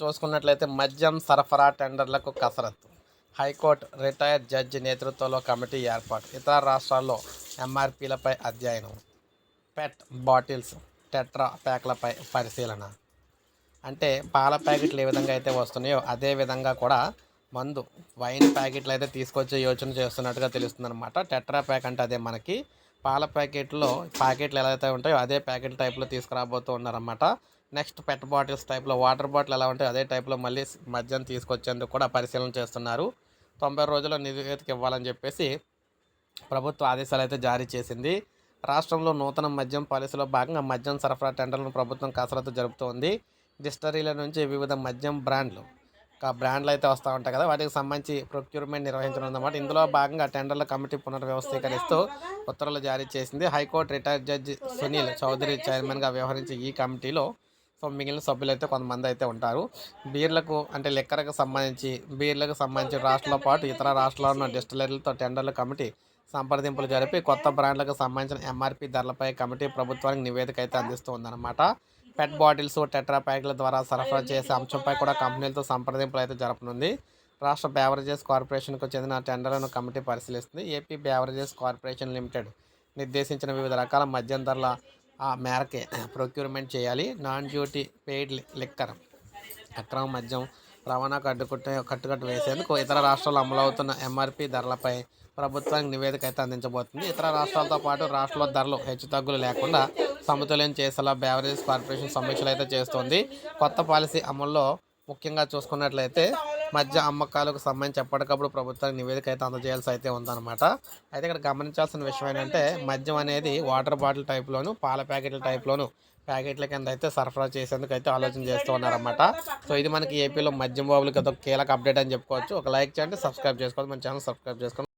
చూసుకున్నట్లయితే మద్యం సరఫరా టెండర్లకు కసరత్తు. హైకోర్టు రిటైర్డ్ జడ్జి నేతృత్వంలో కమిటీ ఏర్పాటు. ఇతర రాష్ట్రాల్లో ఎంఆర్పీలపై అధ్యయనం. పెట్ బాటిల్స్ టెట్రా ప్యాక్లపై పరిశీలన. అంటే పాల ప్యాకెట్లు ఏ విధంగా అయితే వస్తున్నాయో అదే విధంగా కూడా మందు వైన్ ప్యాకెట్లు అయితే తీసుకొచ్చే యోచన చేస్తున్నట్టుగా తెలుస్తుంది అనమాట టెట్రా ప్యాక్ అంటే అదే మనకి పాల ప్యాకెట్లో ప్యాకెట్లు ఎలా అయితే ఉంటాయో అదే ప్యాకెట్ టైప్లో తీసుకురాబోతూ ఉన్నారన్నమాట. నెక్స్ట్ పెట్ బాటిల్స్ టైప్లో వాటర్ బాటిల్ ఎలా ఉంటాయో అదే టైప్లో మళ్ళీ మద్యం తీసుకొచ్చేందుకు కూడా పరిశీలన చేస్తున్నారు. తొంభై రోజుల నివేదిక ఇవ్వాలని చెప్పేసి ప్రభుత్వ ఆదేశాలు అయితే జారీ చేసింది. రాష్ట్రంలో నూతన మద్యం పాలసీలో భాగంగా మద్యం సరఫరా టెండర్లను ప్రభుత్వం కసరత్తు జరుపుతోంది. డిస్టరీల నుంచి వివిధ మద్యం బ్రాండ్లు బ్రాండ్లు అయితే వస్తూ ఉంటాయి కదా వాటికి సంబంధించి ప్రొక్యూర్మెంట్ నిర్వహించనుందన్నమాట. ఇందులో భాగంగా టెండర్ల కమిటీ పునర్వ్యవస్థీకరిస్తూ ఉత్తర్వులు జారీ చేసింది. High court retired judge Sunil Chaudhary చైర్మన్గా వ్యవహరించే ఈ కమిటీలో సో మిగిలిన సభ్యులు అయితే కొంతమంది అయితే ఉంటారు. బీర్లకు అంటే లిక్కర్కి సంబంధించి బీర్లకు సంబంధించి రాష్ట్రాలతో పాటు ఇతర రాష్ట్రాల్లో ఉన్న డిస్టిలరీలతో టెండర్ల కమిటీ సంప్రదింపులు జరిపి కొత్త బ్రాండ్లకు సంబంధించిన ఎంఆర్పీ ధరలపై కమిటీ ప్రభుత్వానికి నివేదిక అయితే అందిస్తూ ఉందన్నమాట. పెట్ బాటిల్స్ టెట్రా ప్యాక్ల ద్వారా సరఫరా చేసే అంశంపై కూడా కంపెనీలతో సంప్రదింపులు అయితే జరపనుంది. రాష్ట్ర బేవరేజెస్ కార్పొరేషన్కు చెందిన టెండర్లను కమిటీ పరిశీలిస్తుంది. ఏపీ బేవరేజెస్ కార్పొరేషన్ లిమిటెడ్ నిర్దేశించిన వివిధ రకాల మద్యం ధరల ఆ మేరకే ప్రొక్యూర్మెంట్ చేయాలి. నాన్ డ్యూటీ పెయిడ్ లిక్కర్ అక్రమ మద్యం రవాణాకు అడ్డుకట్టు కట్టుకట్టు వేసేందుకు ఇతర రాష్ట్రాల్లో అమలవుతున్న ఎంఆర్పి ధరలపై ప్రభుత్వానికి నివేదిక అయితే అందించబోతుంది. ఇతర రాష్ట్రాలతో పాటు రాష్ట్రాల ధరలు హెచ్చుతగ్గులు లేకుండా సమతుల్యం చేసేలా బ్యావరేజ్ కార్పొరేషన్ సమీక్షలు అయితే చేస్తోంది. కొత్త పాలసీ అమల్లో ముఖ్యంగా చూసుకున్నట్లయితే మధ్య అమ్మకాలకు సంబంధించి ఎప్పటికప్పుడు ప్రభుత్వానికి నివేదిక అయితే అందజేయాల్సి అయితే ఉందన్నమాట. అయితే ఇక్కడ గమనించాల్సిన విషయం ఏంటంటే మద్యం అనేది వాటర్ బాటిల్ టైప్లోను పాల ప్యాకెట్ల టైప్లోను ప్యాకెట్ల కింద అయితే సరఫరా చేసేందుకు అయితే ఆలోచన చేస్తూ ఉన్నారన్నమాట. సో ఇది మనకి ఏపీలో మద్యం బాబులకి ఒక కీలక అప్డేట్ అని చెప్పుకోవచ్చు. ఒక లైక్ చేయండి సబ్స్క్రైబ్ చేసుకోవాలి మన ఛానల్ సబ్స్క్రైబ్ చేసుకోండి.